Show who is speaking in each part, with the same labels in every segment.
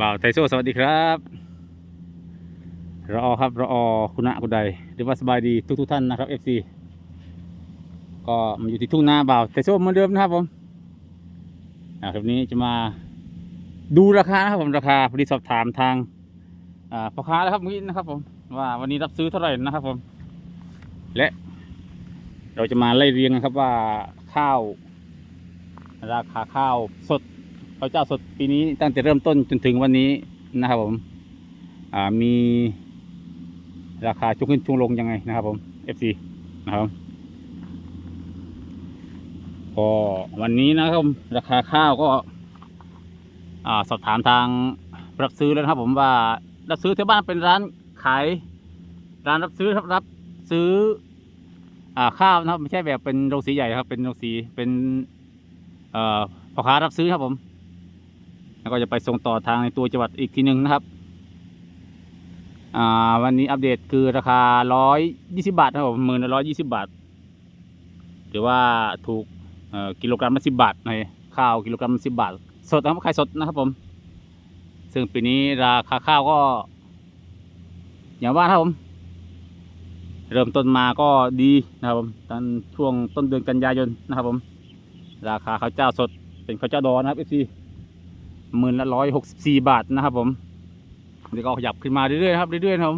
Speaker 1: บ่าวไทโซสวัสดีครับรอครับรอคุณะคุณใดหรือว่าสบายดีทุกทุกท่านนะครับ FC ก็มาอยู่ที่ทุ่งนาบ่าวไทโซเหมือนเดิมนะครับผมอ่าคลิปนี้จะมาดูราคานะครับผมราคาพอดีสอบถามทางพ่อค้าแล้วครับเมื่อกี้นะครับผมว่าวันนี้รับซื้อเท่าไหร่นะครับผม และเราจะมาไล่เรียงนะครับว่าข้าว ราคาข้าวสด ข้าวเจ้าสดปีนี้ตั้งแต่เริ่มต้นจนถึงวันนี้นะครับผมมีราคาช่วงขึ้นช่วงลงยังไงนะครับผม FC นะครับก็วันนี้นะครับผมราคาข้าวก็สอบถามทางรับซื้อแล้วนะครับผมว่ารับซื้อที่บ้านเป็นร้านขาย ร้านรับซื้อครับรับซื้ออข้าวนะครับไม่ใช่แบบเป็นโรงสีใหญ่ครับเป็นโรงสีเป็นพ่อค้ารับซื้อครับผม แล้วก็จะไปส่งต่อทางในตัวจังหวัดอีกทีหนึ่งนะครับวันนี้อัปเดตคือราคาร้อยยี่สิบาทนะครับผมหมื่นร้อยยี่สิบาท หรือว่าถูกกิโลกรัมละสิบบาทในข้าวกิโลกรัมละสิบบาท สดนะครับขายสดนะครับผม ซึ่งปีนี้ราคาข้าวก็ อย่างว่าครับผม เริ่มต้นมาก็ดีนะครับผมตอนช่วงต้นเดือนกันยายนนะครับผม ราคาข้าวเจ้าสดเป็นข้าวเจ้าดอนะครับเอฟซี หมื่นละร้อยหกสิบสี่บาทนะครับ ผมนี่ก็ขยับขึ้นมาเรื่อยๆครับเรื่อยๆครับ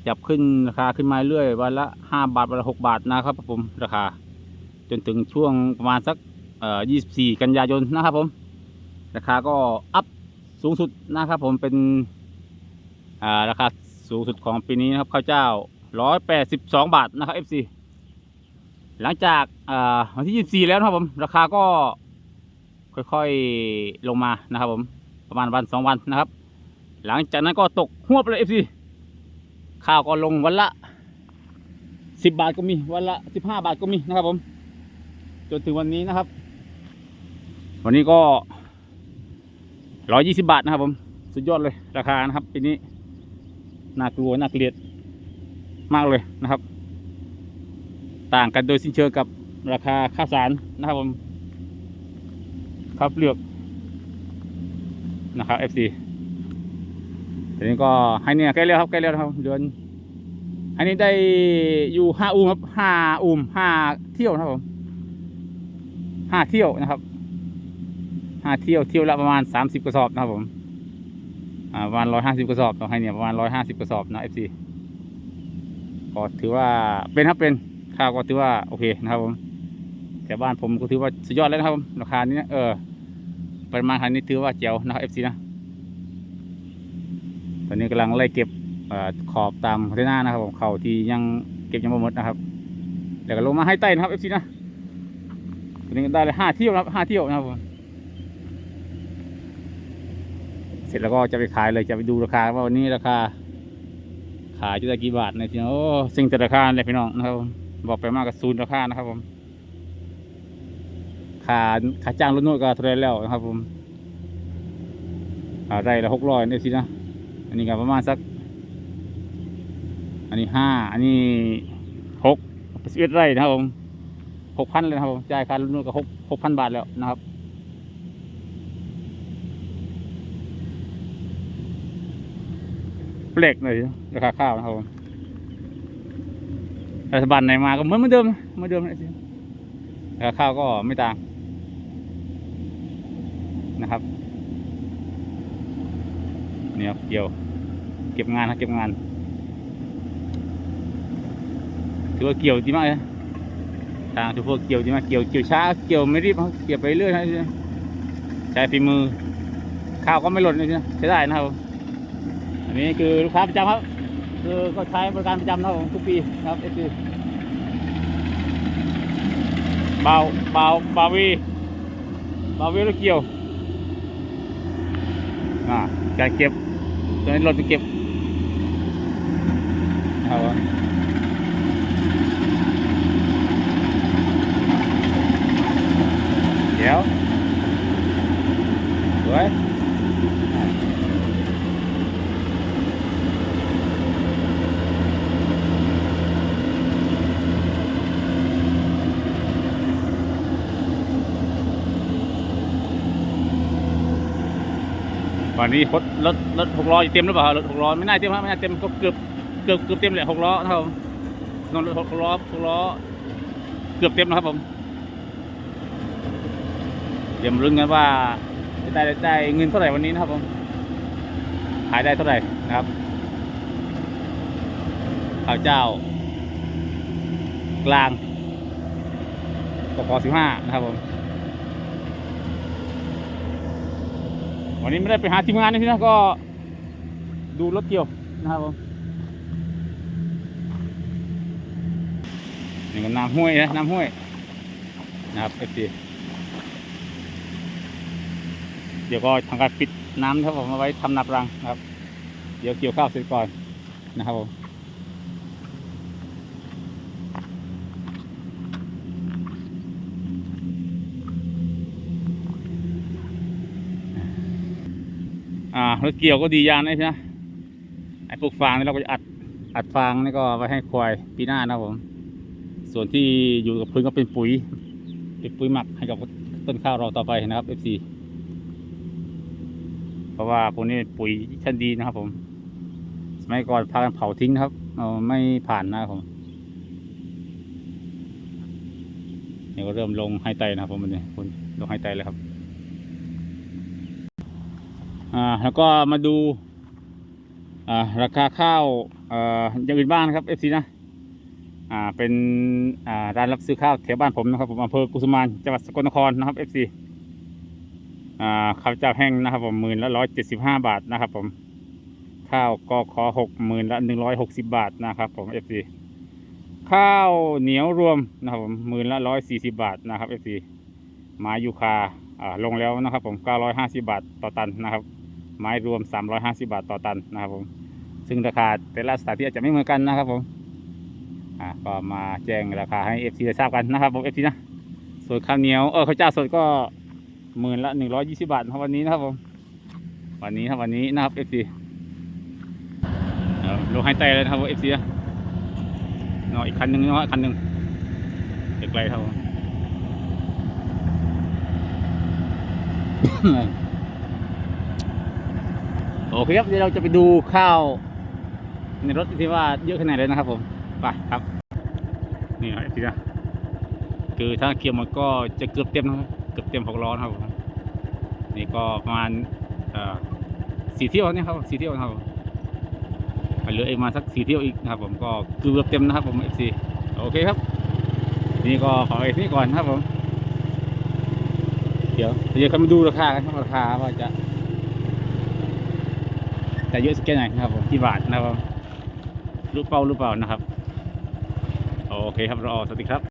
Speaker 1: ขยับขึ้นราคาขึ้นมาเรื่อยวันละห้าบาทวันละหกบาทนะครับ ผมราคา จนถึงช่วงประมาณสักเอ่อยี่สิบสี่กันยายนนะครับ ผม ราคาก็อัพสูงสุดนะครับ ผมเป็นอ่าราคาสูงสุดของปีนี้นะครับข้าวเจ้าร้อยแปดสิบสองบาทนะครับ FC หลังจากอ่าวันที่ยี่สิบสี่แล้วนะครับผม ราคาก็ ค่อยๆลงมานะครับผมประมาณวันสองวันนะครับ หลังจากนั้นก็ตกหวบเลยเอฟซีข้าวก็ลงวันละสิบบาทก็มีวันละสิบห้าบาทก็มีนะครับผม จนถึงวันนี้นะครับ วันนี้ก็ร้อยยี่สิบาทนะครับผม สุดยอดเลยราคานะครับปีนี้น่ากลัวน่าเกลียดมากเลยนะครับ ต่างกันโดยสิ้นเชิงกับราคาข้าวสารนะครับผม ครับเลือกนะครับ FC ทีนี้ก็ให้เนี่ยใกล้แล้วครับใกล้แล้วครับเดือนอันนี้ได้อยู่ห้าอูมครับห้าอูมห้าเที่ยวนะครับผมห้าเที่ยวนะครับห้าเที่ยวเที่ยวละประมาณสามสิบกระสอบนะครับผมอ่าประมาณร้อยห้าสิบกระสอบต้อให้เนี่ยประมาณร้อยห้าสิบกระสอบนะ FC ก็ถือว่าเป็นครับเป็นข้าวก็ถือว่าโอเคนะครับผม แต่บ้านผมก็ถือว่าสุดยอดแล้วนะครับผมราคานี้นะเออปริมาณคันนี้ถือว่าเจ๋วนะครับ FC นะตอนนี้กำลังไล่เก็บอขอบตามที่หน้านะครับผมเขาที่ยังเก็บยังไม่หมดนะครับแล้วก็ลงมาให้ใต้นะครับ FC นะตอนนี้ได้เลยห้าเที่ยวนะครับห้าเที่ยวนะครับผมเสร็จแล้วก็จะไปขายเลยจะไปดูราคาว่าวันนี้ราคา ขายจะได้กี่บาทในะพี่น้โอ้สิ่งแต่ราคาเลยพี่น้องนะครับผมบอกไปมากกับศูนย์ราคานะครับผม ค่าค่าจ้างรถนวดก็เท่าไรแล้วนะครับ ผมอ่าไรละหกร้อยนี่สินะอันนี้ก็ประมาณสัก อันนี้ห้าอันนี้หกสิบเอ็ดไร่นะครับผมหกพันเลยนะครับผมจ่ายค่ารถนวดก็หกหกพันบาทแล้วนะครับเปลกเลยราคาข้าวนะครับผมรัฐบาลไหนมาก็เหมือนเหมือนเดิมเหมือนเดิมเลยสิราคาข้าวก็ไม่ต่าง นะครับเนี่ยเกี่ยว เก็บงานครับเก็บงาน ถือว่าเกี่ยวดีมากเลยทางถือพวกเกี่ยวดีมากเกี่ยวเกี่ยวช้า เกี่ยวไม่รีบครับเกี่ยวไปเรื่อยนะใช้ฝีมือ ข้าวก็ไม่หล่นเลยนะใช้ได้นะครับ อันนี้คือลูกค้าประจำครับ คือก็ใช้บริการประจำนะครับทุกปีครับเอฟซีเบาเบาเบาวีเบาวีแล้วเกี่ยว อ่าการเก็บตัวนี้รถจะเก็บเอาวะเดี๋ยวสวย วันนี้รถรถรถหกล้อเต็มหรือเปล่ารถหกล้อไม่น่าเต็มครับไม่น่าเต็มก็เกือบเกือบเกือบเต็มเลยหกล้อนะครับผมนนรถหกล้อหกล้อ เกือบเต็มนะครับผมเดี๋ยวมาลุ้นกันว่าจะได้ได้เงินเท่าไหร่วันนี้นะครับผมขายได้เท่าไหร่นะครับข้าวเจ้า กลางกพสิบห้านะครับผม วันนี้ไม่ได้ไปหาทีมงานนะพี่นะก็ดูรถเกี่ยวนะครับผมนี่ก็น้ำห้วยนะน้ำห้วยนะครับเอฟซีเดี๋ยวก็ทำการปิดน้ำครับผมเอาไว้ทำนาปรังนะครับ เดี๋ยวเกี่ยวข้าวเสร็จก่อนนะครับผม อ่ารถเกี่ยวก็ดีอย่างนะพี่นะไอ้พวกฟางนี่เราก็จะอัดอัดฟางนี่ก็ไว้ให้ควายปีหน้านะผม ส่วนที่อยู่กับพื้นก็เป็นปุ๋ย เป็นปุ๋ยหมักให้กับต้นข้าวเราต่อไปนะครับ FC เพราะว่าพวกนี้ปุ๋ยชั้นดีนะครับผม สมัยก่อนพากันเผาทิ้งครับเอาไม่ผ่านนะครับผมนี่ก็เริ่มลงให้ไตนะครับผมวันนี้คุณลงให้ไตแล้วครับ อ่าแล้วก็มาดูอ่าราคาข้าวอ่ออย่างอื่นบ้างนครับ FC นะอ่าเป็นอ่าร้านรับซื้อข้าวแถวบ้านผมนะครับผมอำเภอกุสุมานจังหวัดสกลนครนะครับ FC อ่าข้าวเจ้าแห้งนะครับผมหมื่นละร้อยเจ็ดสิบห้าบาทนะครับผมข้าวกขอหกหมื่นละหนึ่งร้อยหกสิบบาทนะครับผม FC ข้าวเหนียวรวมนะครับผมหมื่นละร้อยสี่สิบบาทนะครับ FC ไม้ยูคาอ่าลงแล้วนะครับผมเก้าร้อยห้าสิบาทต่อตันนะครับ ไม้รวมสามร้อยห้าสิบาทต่อตันนะครับผม ซึ่งราคาแต่ละสถานที่อาจจะไม่เหมือนกันนะครับผมอ่าก็มาแจ้งราคาให้ FC ได้ทราบกันนะครับผม FC นะส่วนข้าวเหนียวเออข้าวเจ้าสดก็หมื่นละหนึ่งร้อยยี่สิบาทครับวันนี้นะครับผม วันนี้ครับวันนี้นะครับ FC ลงให้ไตเลยนะครับผม FC นะเนาอีกคันหนึ่งนะอีกคันหนึ่งไกลๆครับผม โอเคครับเดี๋ยวเราจะไปดูข้าว ในรถที่ว่าเยอะขนาดไหนนะครับ ผมไปครับ นี่ครับทีนะคือถ้าเกี่ยวหมดก็จะเกือบเต็มนะครับเกือบเต็มหกล้อนะครับผมนี่ก็ประมาณสี่เที่ยวเนี่ยครับสี่เที่ยวนะครับผมเหลืออีกมาสักสี่เที่ยวอีกนะครับ ผมก็เกือบเต็มนะครับ ผมเอฟซีโอเคครับ นี่ก็ขอไอ้นี่ก่อนครับผม เดี๋ยวเดี๋ยวกันมาดูราคากันครับราคาว่าจะ จะเยอะสักแค่ไหนนะครับผมที่บาทนะครับรู้เป้ารู้เปล่านะครับ โอเคครับรอสวัสดีครับ